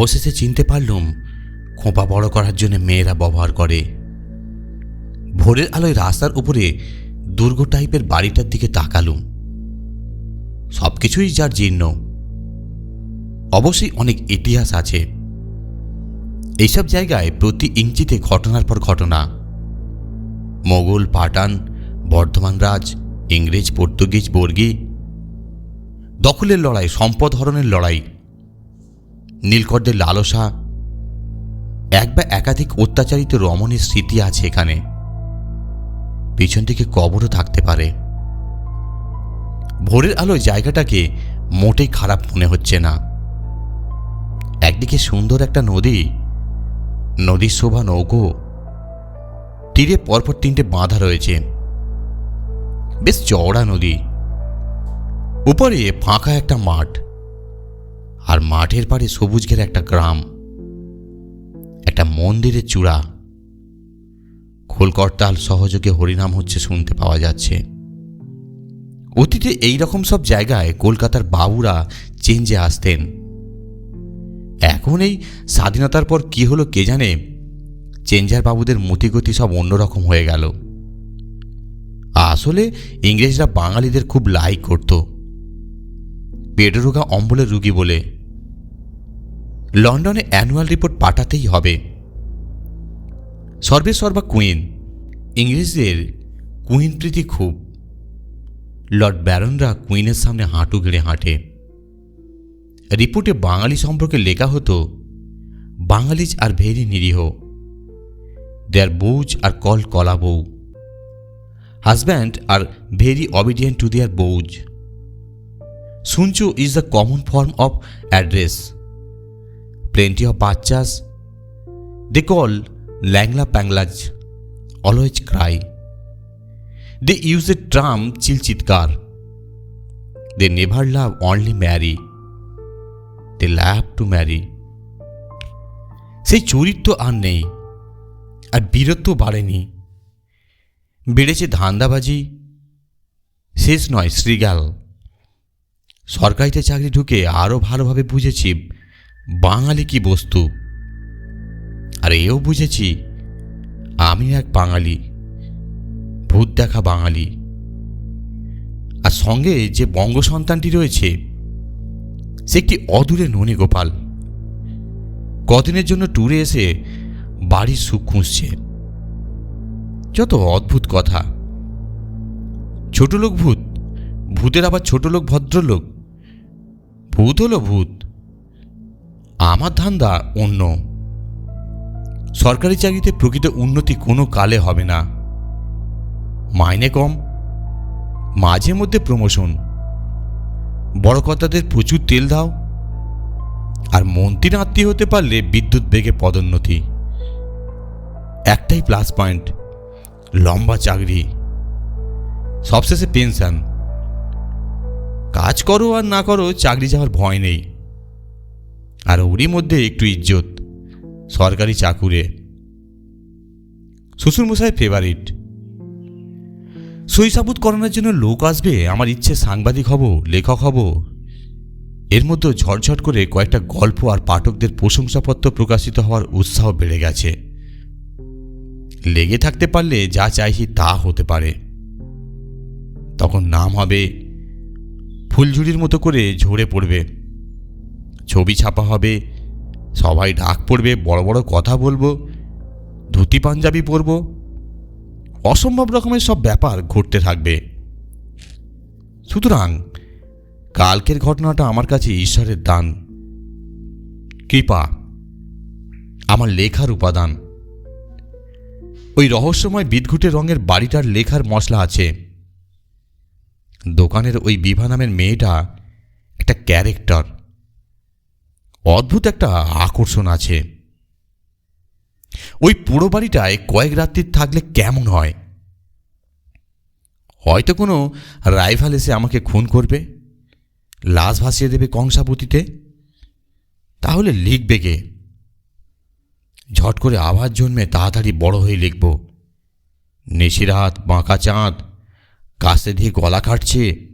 অবশেষে চিনতে পারলুম, খোঁপা বড় করার জন্য মেয়েরা ব্যবহার করে। ভোরের আলোয় রাস্তার উপরে দুর্গ টাইপের বাড়িটার দিকে তাকালুম। সব কিছুই যার জীর্ণ। অবশ্যই অনেক ইতিহাস আছে। এইসব জায়গায় প্রতি ইঞ্চিতে ঘটনার পর ঘটনা। মোগল, পাটান, বর্ধমান রাজ, ইংরেজ, পর্তুগিজ, বর্গী। দখলের লড়াই, সম্পদ হরণের লড়াই নীলকর্দের লালসা, এক বা একাধিক অত্যাচারিত রমণীর স্মৃতি আছে এখানে। পিছন থেকে কবরও থাকতে পারে। ভোরের আলোয় জায়গাটাকে মোটেই খারাপ মনে হচ্ছে না। একদিকে সুন্দর একটা নদী, নদীর শোভা, নৌকো, তীরে পরপর তিনটে বাঁধা রয়েছে। বেশ চওড়া নদী। উপরে ফাঁকা একটা মাঠ। আর মাঠের পাড়ে সবুজ ঘেরা একটা গ্রাম, একটা মন্দিরের চূড়া। খোলকর্তাল সহযোগে হরিনাম হচ্ছে শুনতে পাওয়া যাচ্ছে। অতীতে এই রকম সব জায়গায় কলকাতার বাবুরা চেঞ্জে আসতেন। এখন এই স্বাধীনতার পর কি হলো কে জানে, চেঞ্জার বাবুদের মতিগতি সব অন্যরকম হয়ে গেল। আসলে ইংরেজরা বাঙালিদের খুব লাইক করত। পেটরোগা অম্বলের রুগী বলে, লন্ডনে অ্যানুয়াল রিপোর্ট পাঠাতেই হবে। সর্বে সর্বা কুইন, ইংরেজদের কুইন প্রীতি খুব। লর্ড ব্যারনরা কুইনের সামনে হাঁটু গেড়ে হাঁটে। রিপোর্টে বাঙালি সম্পর্কে লেখা হতো, বাঙালিজ আর ভেরি নিরীহ। দেয়ার বউজ are call kola bou. Husband are very obedient to their bous. Is the common form of address plenty of bachchas they call langla panglas always cry they use a tram chil chitkar they never love only marry they love to marry সেই চরিত্র আর নেই, আর বীরত্ব বাড়েনি। বেড়েছে ধান্দাবাজি, শেষ নয় শ্রীগাল। সরকারিতে চাকরি ঢুকে আরও ভালোভাবে বুঝেছি বাঙালি কি বস্তু। আর এও বুঝেছি আমি এক বাঙালি, ভূত দেখা বাঙালি। আর সঙ্গে যে বঙ্গ সন্তানটি রয়েছে, সে একটি অদূরে ননী গোপাল। কদিনের জন্য ট্যুরে এসে বাড়ির সুখ খুঁজছে। যত অদ্ভুত কথা। ছোট লোক ভূত, ভূতের আবার ছোট লোক ভদ্রলোক। ভূত হলো ভূত, আমার ধান্দা অন্য। সরকারি চাকরিতে প্রকৃত উন্নতি কোনো কালে হবে না। মাইনে কম, মাঝে মধ্যে প্রমোশন। বড় কর্তাদের প্রচুর তেল দাও, আর মন্ত্রীর আত্মীয় হতে পারলে বিদ্যুৎ বেগে পদোন্নতি। একটাই প্লাস পয়েন্ট লম্বা চাকরি, সবশেষে পেনশন কাজ করো আর না করো, চাকরি যাওয়ার ভয় নেই। আর ওরই মধ্যে একটু ইজ্জত, সরকারি চাকুরে। শ্বশুরমশাই ফেভারিট সইসাবুত করানোর জন্য লোক আসবে, আমার ইচ্ছে সাংবাদিক হব, লেখক হব। এর মধ্যে ঝটঝট করে কয়েকটা গল্প আর পাঠকদের প্রশংসাপত্র প্রকাশিত হওয়ার উৎসাহ বেড়ে গেছে। লেগে থাকতে পারলে যা চাইছি তা হতে পারে। তখন নাম হবে ফুলঝুরির মতো করে ঝরে পড়বে। ছবি ছাপা হবে, সবাই ডাক পড়বে, বড় বড় কথা বলব, ধুতি পাঞ্জাবি পরব, অসম্ভব রকমের সব ব্যাপার ঘটতে থাকবে। সুতরাং, কালকের ঘটনাটা আমার কাছে ঈশ্বরের দান। কৃপা, আমার লেখার উপাদান। ওই রহস্যময় বিদঘুটে রঙের বাড়িটার লেখার মশলা আছে। দোকানের ওই বিভা নামের মেয়েটা একটা ক্যারেক্টার। অদ্ভুত একটা আকর্ষণ আছে। ওই পুরো বাড়িটায় কয়েক রাত্রি থাকলে কেমন হয়? হয়তো কোনো রাইভাল এসে আমাকে খুন করবে, লাশ ভাসিয়ে দেবে কংসাবতীতে। তাহলে লিখবে কে? ঝট করে আওয়াজ জন্মে তাড়াতাড়ি বড় হয়ে লিখব। নিশিরাত, বাঁকা চাঁদ কাছে দিয়ে গলা কাটছে।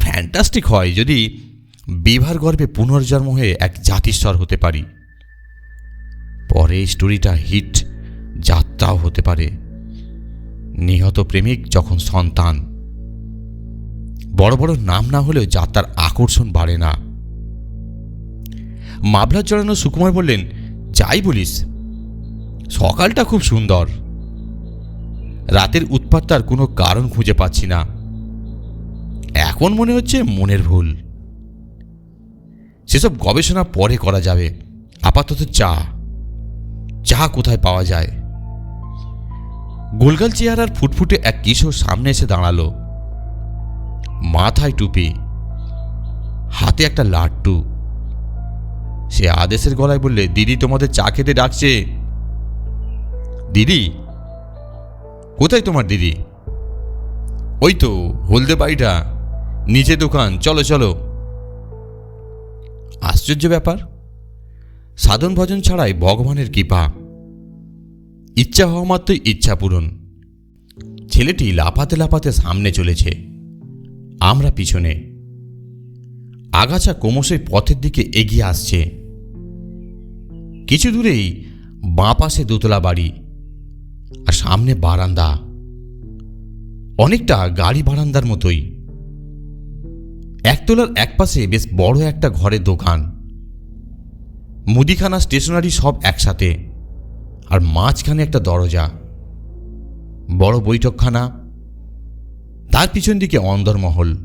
ফ্যান্টাস্টিক হয় যদি বিভার গর্ভে পুনর্জন্ম হয়ে এক জাতিস্বর হতে পারি। পরে স্টোরিটা হিট, যাত্রাও হতে পারে। নিহত প্রেমিক যখন সন্তান। বড় বড় নাম না হলেও যাত্রার আকর্ষণ বাড়ে না। মাবলার জড়ানো সুকুমার বললেন, যাই বলিস। সকালটা খুব সুন্দর। রাতের উৎপাতটার কোনো কারণ খুঁজে পাচ্ছি না। এখন মনে হচ্ছে মনের ভুল। সেসব গবেষণা পরে করা যাবে। আপাতত চা। চা কোথায় পাওয়া যায়? গোলগাল চেয়ারার ফুটফুটে এক কিশোর সামনে এসে দাঁড়াল। মাথায় টুপি। হাতে একটা লাড্ডু। সে আদেশের গলায় বললে, দিদি, তোমাদের চা খেতে ডাকছে। দিদি কোথায় তোমার দিদি? ওই তো হলদে বাড়িটা নিচে দোকান। চলো চলো। আশ্চর্য ব্যাপার। সাধন ভজন ছাড়াই ভগবানের কৃপা। ইচ্ছা হওয়া মাত্রই ইচ্ছা পূরণ। ছেলেটি লাফাতে লাফাতে সামনে চলেছে। আমরা পিছনে। আগাছা ক্রমশই পথের দিকে এগিয়ে আসছে। কিছু দূরেই বাঁ পাশে দোতলা বাড়ি। আর সামনে বারান্দা। অনেকটা গাড়ি বারান্দার মতোই। একতলার একপাশে বেশ বড় একটা ঘরের দোকান। মুদিখানা, স্টেশনারি সব একসাথে। আর মাঝখানে একটা দরজা। বড় বৈঠকখানা। তার পিছন দিকে অন্দরমহল।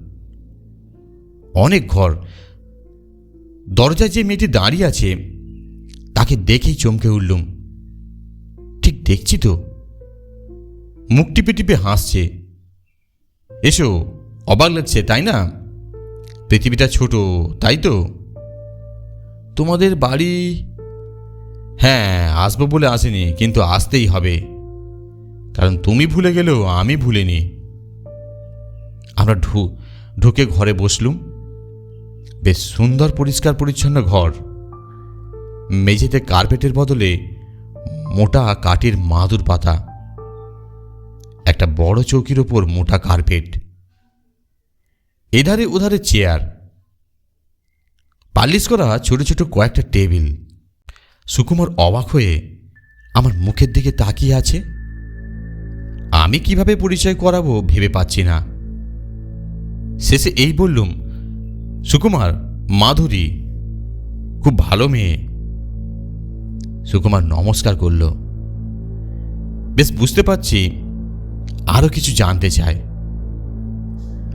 অনেক ঘর। দরজায় যে মেয়েটি দাঁড়িয়ে আছে, তাকে দেখেই চমকে উঠলুম। ঠিক দেখছি তো। মুখ টিপে টিপে হাসছে। এসো, অবাক লাগছে, তাই না? পৃথিবীটা ছোট, তাই তো? তোমাদের বাড়ি? হ্যাঁ আসব বলে আসেনি, কিন্তু আসতেই হবে। কারণ তুমি ভুলে গেলেও আমি ভুলিনি। আমরা ঢু, ঢুকে ঘরে বসলুম। বেশ সুন্দর, পরিষ্কার, পরিচ্ছন্ন ঘর। মেঝেতে কার্পেটের বদলে মোটা কাঠের মাদুর পাতা। একটা বড় চৌকির ওপর মোটা কার্পেট। এধারে ওধারে চেয়ার। পালিশ করা ছোট ছোট কয়েকটা টেবিল। সুকুমার অবাক হয়ে আমার মুখের দিকে তাকিয়ে আছে। আমি কীভাবে পরিচয় করাবো ভেবে পাচ্ছি না। শেষে এই বললুম, সুকুমার, মাধুরী, খুব ভালো মেয়ে। সুকুমার নমস্কার করল। বেশ, বুঝতে পারছি আরও কিছু জানতে চায়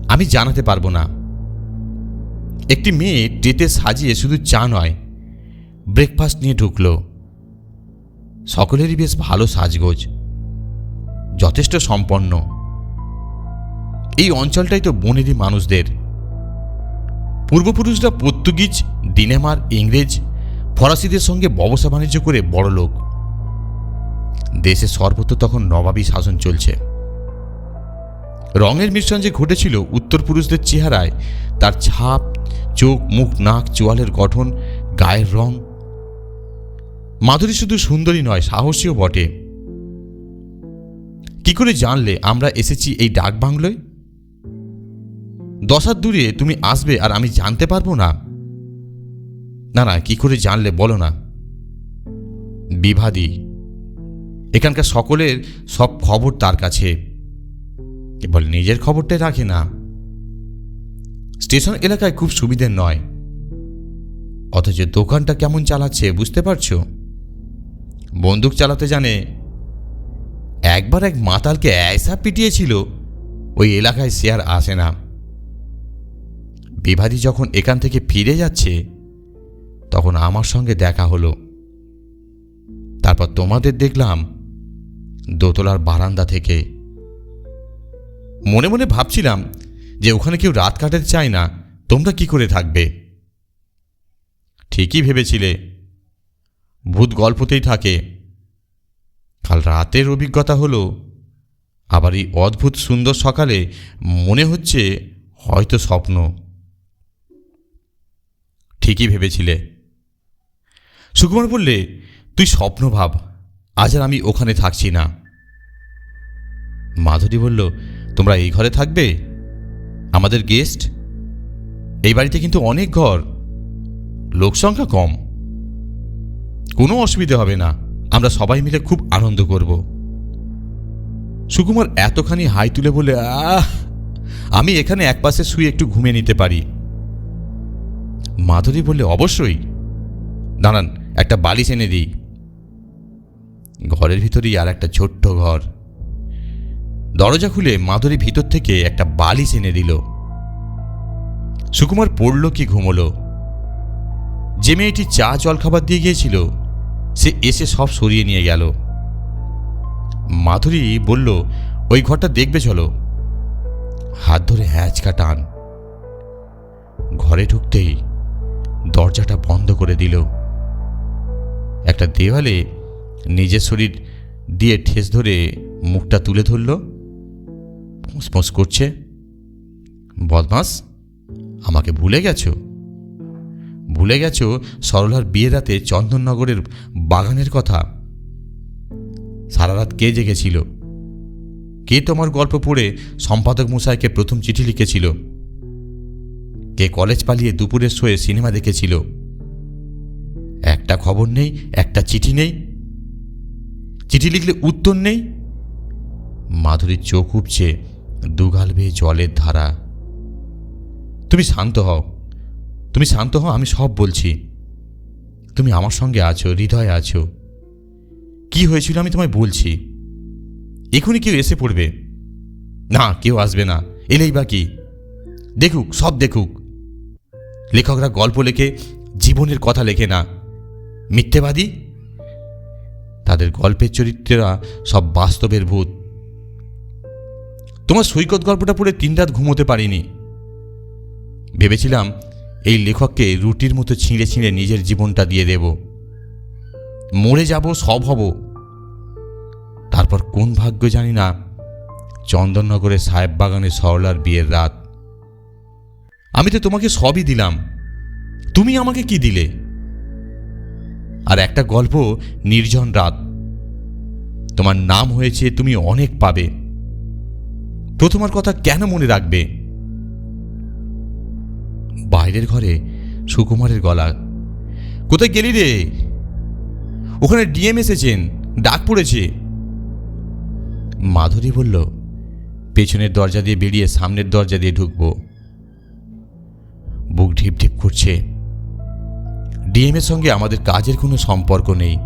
আমি জানাতে পারব না। একটি মেয়ে ট্রেতে সাজিয়ে শুধু চা নয় ব্রেকফাস্ট নিয়ে ঢুকলো। সকলেরই বেশ ভালো সাজগোজ, যথেষ্ট সম্পন্ন। এই অঞ্চলটাই তো বনেদি মানুষদের। পূর্বপুরুষরা পর্তুগিজ ডিনেমার ইংরেজ, ফরাসিদের সঙ্গে ব্যবসা বাণিজ্য করে বড় লোক দেশে সর্বত্র তখন নবাবী শাসন চলছে। রঙের মিশ্রণ যে ঘটেছিল উত্তর পুরুষদের চেহারায়, তার ছাপ, চোখ, মুখ, নাক, চোয়ালের গঠন, গায়ের রং। মাধুরী শুধু সুন্দরী নয়, সাহসীও বটে। কি করে জানলে আমরা এসেছি এই ডাক বাংলোয়? দশ হাত দূরে তুমি আসবে আর আমি জানতে পারব না। না না, কি করে জানলে বলো না। বিভাদি, এখানকার সকলের সব খবর তার কাছে। কেবল নিজের খবরটাই রাখে না। স্টেশন এলাকায় খুব সুবিধের নয়। অথচ দোকানটা কেমন চালাচ্ছে বুঝতে পারছ? বন্দুক চালাতে জানে। একবার এক মাতালকে অ্যাসা পিটিয়েছিল, ওই এলাকায় শেয়ার আসে না। বিভাদি যখন এখান থেকে ফিরে যাচ্ছে, তখন আমার সঙ্গে দেখা হলো। তারপর তোমাদের দেখলাম দোতলার বারান্দা থেকে। মনে মনে ভাবছিলাম যে ওখানে কেউ রাত কাটাতে চায় না, তোমরা কি করে থাকবে? ঠিকই ভেবেছিলে। ভূত গল্পতেই থাকে, কাল রাতের অভিজ্ঞতা হলো, আবার এই অদ্ভুত সুন্দর সকালে মনে হচ্ছে হয়তো স্বপ্ন। ঠিকই ভেবেছিলে। সুকুমার বললে, তুই স্বপ্ন ভাব, আজ আর আমি ওখানে থাকছি না। মাধুরী বলল তোমরা এই ঘরে থাকবে? আমাদের গেস্ট এই বাড়িতে কিন্তু অনেক ঘর। লোক সংখ্যা কম। কোনো অসুবিধে হবে না। আমরা সবাই মিলে খুব আনন্দ করব। সুকুমার এতখানি হাই তুলে বলে আহ, আমি এখানে একপাশে শুয়ে একটু ঘুমিয়ে নিতে পারি। মাধুরী বললে, অবশ্যই। দাঁড়ান, একটা বালিশ এনে দিই। ঘরের ভিতরেই আর একটা ছোট্ট ঘর। দরজা খুলে মাধুরী ভিতর থেকে একটা বালিশ এনে দিল। সুকুমার পড়ল কি ঘুমলো। যে মেয়েটি চা জল খাবার দিয়ে গিয়েছিল, সে এসে সব সরিয়ে নিয়ে গেল। মাধুরী বলল, ওই ঘরটা দেখবে চলো। হাত ধরে হ্যাঁচকা টান। ঘরে ঢুকতেই দরজাটা বন্ধ করে দিল। একটা দেওয়ালে নিজের শরীর দিয়ে ঠেস ধরে মুখটা তুলে ধরল। ফোঁস করছে। বদমাস, আমাকে ভুলে গেছো? ভুলে গেছো সরলার বিয়ের রাতে চন্দননগরের বাগানের কথা? সারা রাত কে জেগেছিল? কে তোমার গল্প পড়ে সম্পাদক মশাইকে প্রথম চিঠি লিখেছিল? কে কলেজ পালিয়ে দুপুরের শোয়ে সিনেমা দেখেছিল? একটা খবর নেই, একটা চিঠি নেই? চিঠি লিখলে উত্তর নেই? মাধুরীর চোখ উপচে দুগাল বেয়ে জলের ধারা। তুমি শান্ত হও। তুমি শান্ত হও, আমি সব বলছি। তুমি আমার সঙ্গে আছো, হৃদয়ে আছো। কি হয়েছিল আমি তোমায় বলছি? এখনই কেউ এসে পড়বে। না, কেউ আসবে না। এলেই বা কি? দেখুক, সব দেখুক। লেখকরা গল্প লেখে, জীবনের কথা লেখে না। মিথ্যেবাদী? তাদের গল্পের চরিত্রেরা সব বাস্তবের ভূত। তোমার সৈকত গল্পটা পড়ে তিন রাত ঘুমোতে পারিনি। ভেবেছিলাম এই লেখককে রুটির মতো ছিঁড়ে ছিঁড়ে নিজের জীবনটা দিয়ে দেব। মরে যাব, সব হব। তারপর কোন ভাগ্য জানি না, চন্দননগরে সাহেব বাগানে সরলার বিয়ের রাত। আমি তো তোমাকে সবই দিলাম। তুমি আমাকে কি দিলে? আর একটা গল্প নির্জন রাত। তোমার নাম হয়েছে, তুমি অনেক পাবে। প্রথমার কথা কেন মনে রাখবে? বাইরের ঘরে সুকুমারের গলা। কোথায় গেলি রে? ওখানে ডিএম এসেছেন, ডাক পড়েছে। মাধুরী বলল, পেছনের দরজা দিয়ে বেরিয়ে সামনের দরজা দিয়ে ঢুকবো। বুক ঢিপ ঢিপ করছে। ডিএমের সঙ্গে আমাদের কাজের কোনো সম্পর্ক নেই।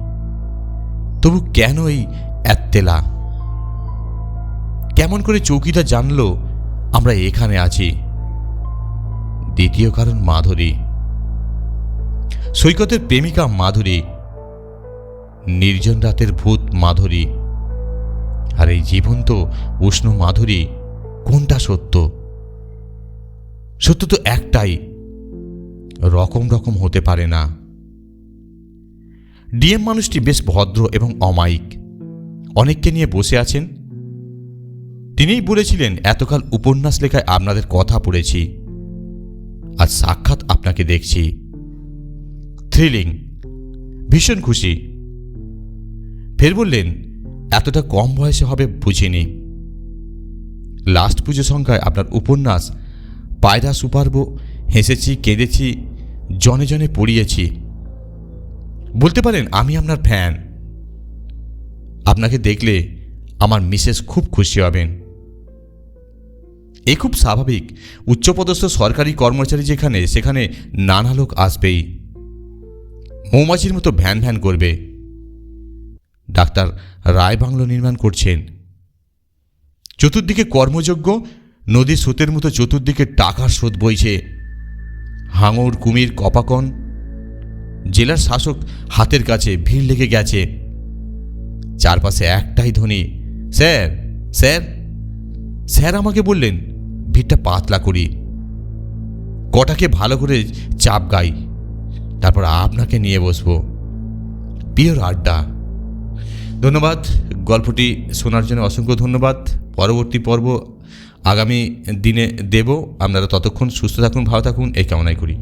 তবু কেন এই এত্তেলা? কেমন করে চৌকিদার জানল, আমরা এখানে আছি। দ্বিতীয় কারণ মাধুরী। সৈকতের প্রেমিকা মাধুরী, নির্জন রাতের ভূত মাধুরী, আর এই জীবন্ত, উষ্ণ মাধুরী কোনটা সত্য? সত্য তো একটাই, রকম রকম হতে পারে না। ডিএম মানুষটি বেশ ভদ্র এবং অমায়িক। অনেককে নিয়ে বসে আছেন তিনিই বলেছিলেন, এতকাল উপন্যাস লেখায় আপনাদের কথা পড়েছি। আজ সাক্ষাৎ আপনাকে দেখছি। থ্রিলিং। ভীষণ খুশি। ফের বললেন, এতটা কম বয়সে হবে বুঝিনি। লাস্ট পুজো সংখ্যায় আপনার উপন্যাস, পায়রা সুপারব, হেসেছি, কেঁদেছি, জনে জনে পড়িয়েছি। বলতে পারেন, আমি আপনার ফ্যান। আপনাকে দেখলে আমার মিসেস খুব খুশি হবেন। এ খুব স্বাভাবিক। উচ্চপদস্থ সরকারি কর্মচারী যেখানে, সেখানে নানা লোক আসবেই। মৌমাছির মতো ভ্যান ভ্যান করবে। ডাক্তার রায় বাংলো নির্মাণ করছেন। চতুর্দিকে কর্মযোগ্য নদী স্রোতের মতো চতুর্দিকে টাকার স্রোত বইছে। হাঙর, কুমির, কপাকন। জেলার শাসক হাতের কাছে ভিড় লেগে গেছে। চারপাশে একটাই ধ্বনি, স্যার স্যার। স্যার আমাকে বললেন, ভিড়টা পাতলা করি। কটাকে ভালো করে চাপ গাই। তারপর আপনাকে নিয়ে বসব। পিওর আড্ডা। ধন্যবাদ। গল্পটি শোনার জন্য অসংখ্য ধন্যবাদ। পরবর্তী পর্ব আগামী দিনে দেব। আপনারা ততক্ষণ সুস্থ থাকুন, ভালো থাকুন। এই কামনাই করি।